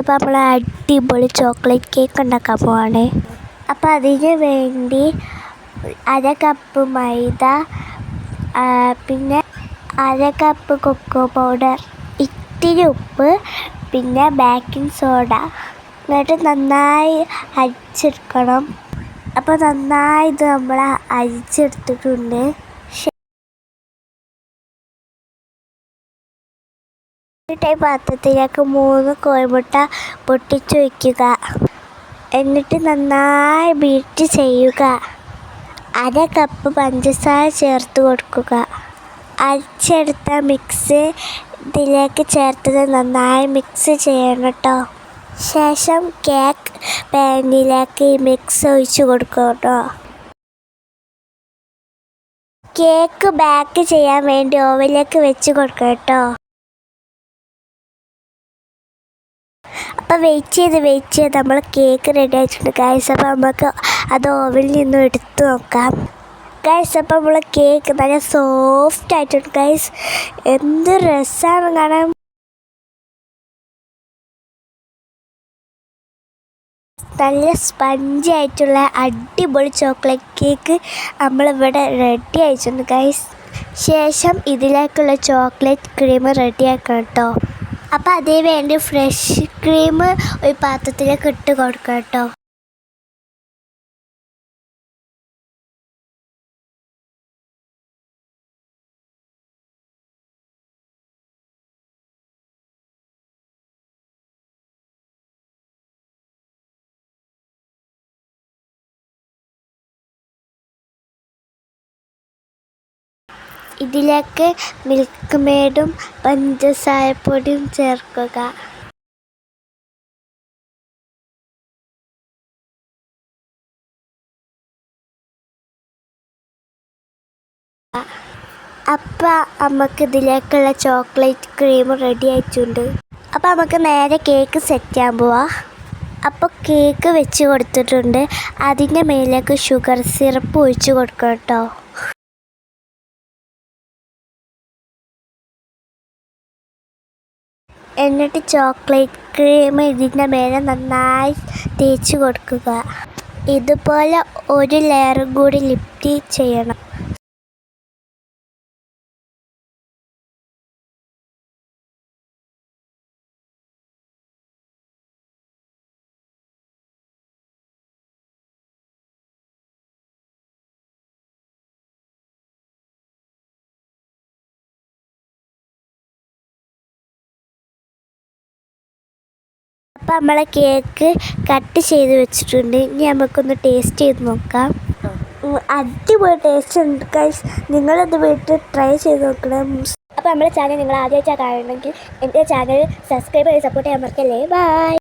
അപ്പോൾ നമ്മൾ അടിപൊളി ചോക്ലേറ്റ് കേക്ക് ഉണ്ടാക്കാൻ പോവാണ്. അപ്പോൾ അതിന് വേണ്ടി അര കപ്പ് മൈദ പിന്നെ അര കപ്പ് കൊക്കോ പൗഡർ ഇത്തിരി ഉപ്പ് പിന്നെ ബേക്കിംഗ് സോഡ എന്നിട്ട് നന്നായി അരിച്ചെടുക്കണം. അപ്പോൾ നന്നായി ഇത് നമ്മൾ അരിച്ചെടുത്തിട്ടുണ്ട്. എന്നിട്ട് ഈ പാത്രത്തിലേക്ക് മൂന്ന് കോഴിമുട്ട പൊട്ടിച്ചു വയ്ക്കുക എന്നിട്ട് നന്നായി ബീറ്റ് ചെയ്യുക. അര കപ്പ് പഞ്ചസാര ചേർത്ത് കൊടുക്കുക. അരിച്ചെടുത്ത മിക്സ് ഇതിലേക്ക് ചേർത്തത് നന്നായി മിക്സ് ചെയ്യണം കേട്ടോ. ശേഷം കേക്ക് പാനിലേക്ക് ഈ മിക്സ് ഒഴിച്ചു കൊടുക്കുക കേട്ടോ. കേക്ക് ബാക്ക് ചെയ്യാൻ വേണ്ടി ഓവനിലേക്ക് വെച്ച് കൊടുക്കുക കേട്ടോ. അപ്പോൾ വെയിറ്റ് ചെയ്ത് വെയിറ്റ് ചെയ്ത് നമ്മൾ കേക്ക് റെഡി ആയിട്ടുണ്ട്. ഗൈസ് അപ്പോൾ നമുക്ക് അത് ഓവനിൽ നിന്നും എടുത്തു നോക്കാം. ഗൈസ് അപ്പോൾ നമ്മൾ കേക്ക് നല്ല സോഫ്റ്റ് ആയിട്ടുണ്ട്. ഗൈസ് എന്ത് രസമാണ് കാണാൻ. നല്ല സ്പഞ്ച് ആയിട്ടുള്ള അടിപൊളി ചോക്ലേറ്റ് കേക്ക് നമ്മളിവിടെ റെഡി ആയിട്ടുണ്ട് ഗൈസ് ശേഷം ഇതിലേക്കുള്ള ചോക്ലേറ്റ് ക്രീം റെഡിയാക്കണം കേട്ടോ അപ്പോൾ അതേ വേണ്ടി ഫ്രഷ് ക്രീം ഒരു പാത്രത്തിലേക്ക് ഇട്ട് കൊടുക്കാം കേട്ടോ. ഇതിലേക്ക് മിൽക്ക് മെയ്ഡും പഞ്ചസാരപ്പൊടിയും ചേർക്കുക. അപ്പം നമുക്ക് ഇതിലേക്കുള്ള ചോക്ലേറ്റ് ക്രീം റെഡി ആയിട്ടുണ്ട്. അപ്പം നമുക്ക് നേരെ കേക്ക് സെറ്റ് ചെയ്യാൻ പോവാം. അപ്പോൾ കേക്ക് വെച്ച് കൊടുത്തിട്ടുണ്ട്. അതിന്റെ മേലേക്ക് ഷുഗർ സിറപ്പ് ഒഴിച്ച് കൊടുക്കണം കേട്ടോ. എന്നിട്ട് ചോക്ലേറ്റ് ക്രീം ഇതിന്റെ മേലെ നന്നായി തേച്ച് കൊടുക്കുക. ഇതുപോലെ ഒരു ലെയറും കൂടി ലിഫ്റ്റ് ചെയ്യണം. അപ്പം നമ്മളെ കേക്ക് കട്ട് ചെയ്ത് വെച്ചിട്ടുണ്ട്. ഇനി നമുക്കൊന്ന് ടേസ്റ്റ് ചെയ്ത് നോക്കാം. അടിപൊളി ടേസ്റ്റ് ഉണ്ട് ഗൈസ് നിങ്ങളത് വീട്ടിൽ ട്രൈ ചെയ്ത് നോക്കണം. അപ്പോൾ നമ്മുടെ ചാനൽ നിങ്ങൾ ആദ്യമായിട്ടാണ് കാണണമെങ്കിൽ എന്റെ ചാനൽ സബ്സ്ക്രൈബ് ചെയ്ത് സപ്പോർട്ട് ചെയ്യാൻ മറക്കല്ലേ? ബൈ